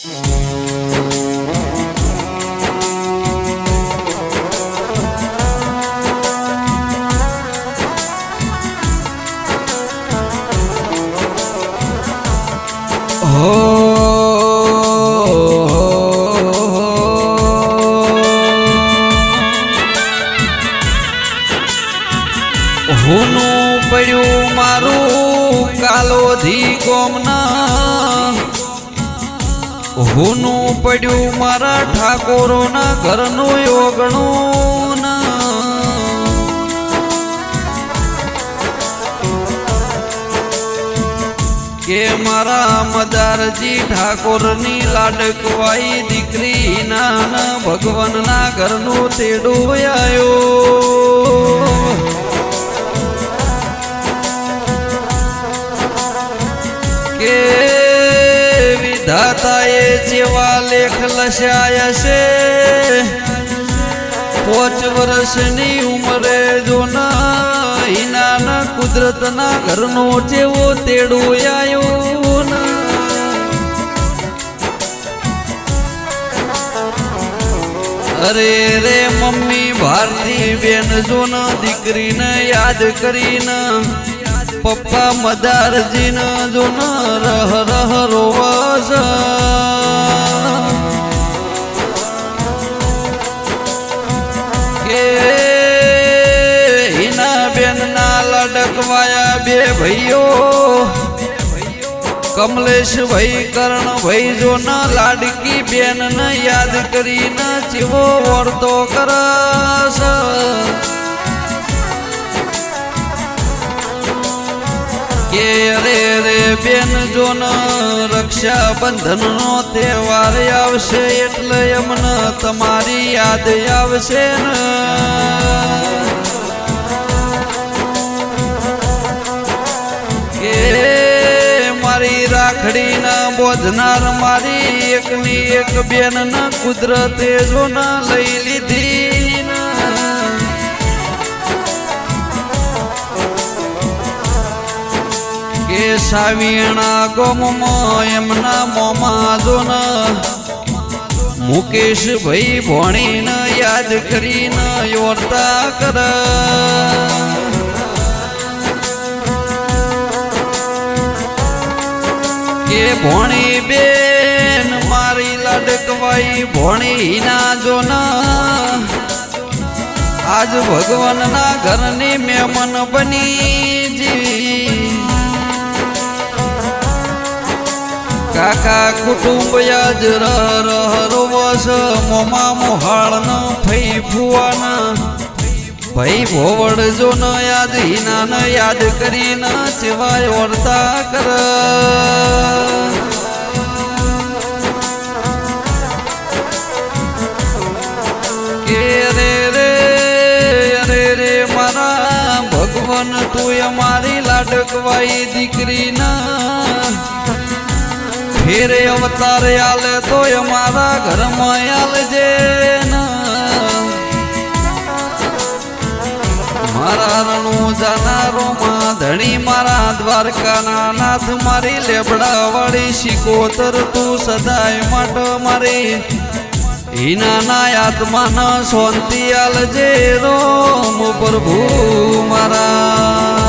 હુનું પડ્યું મારું કાલોધી ગોમના હુનું પડ્યું મારા ઠાકોરોના ઘરનું યોગણું કે મારા મદારજી ઠાકોરની લાડકવાઈ દીકરી ના ભગવાનના ઘરનું તેડું આયો વિધાતાએ જેવા લેખ લસ્યા છે. પોચ વર્ષની ઉંમરે જો ના, હિનાના કુદરતના ઘરનો જેવો તેડો આવ્યો અરે રે મમ્મી, ભારતી બેન, જો દીકરીને યાદ કરીને પપ્પા મદારજીને જો ન રહ રહ રોવાસ કે હિના બેન ના લડકવાયા બે ભાઈઓ કમલેશ ભાઈ કરણ ભાઈ જો ના લાડકી બેન ને યાદ કરીને ચીવો વર્તો કરસ કે રે રે બેન જો ન રક્ષાબંધન નો તહેવાર આવશે એટલે એમને તમારી યાદ આવશે ને. કે મારી રાખડીના બોધનાર મારી એકની એક બેન ના કુદરતે જો ના લઈ લીધી. કે સાવીણા ગોમમાં એમના મોમાં જોન મુકેશ ભાઈ ભણીને યાદ કરીને યોરતા કર. કે ભણી બેન મારી લડકવાઈ ભણી ના જો આજ ભગવાનના ઘરની મેમન બની જી કાકા કુટુંબ યાદ રહ રોવસ. મોમા મોહાળ ન ફઈ ફુવાના ભાઈ ભોવડ જો ન યાદ હિના ન યાદ કરી ન સિવાય વર્તા કર. ભગવાન, તું અમારી લાડકવાઈ દીકરી. ફેરે અવતાર આલે મારા અમારા ઘરમાં આલજે મારા રણું જાનારો માં ધણી મારા દ્વારકાના નાથ, મારી લેબડા વાળી શિકોતર, તું સદાય માટે મારી. હિનાના આત્માના શાંતિ આલજે રોમ પ્રભુ મારા.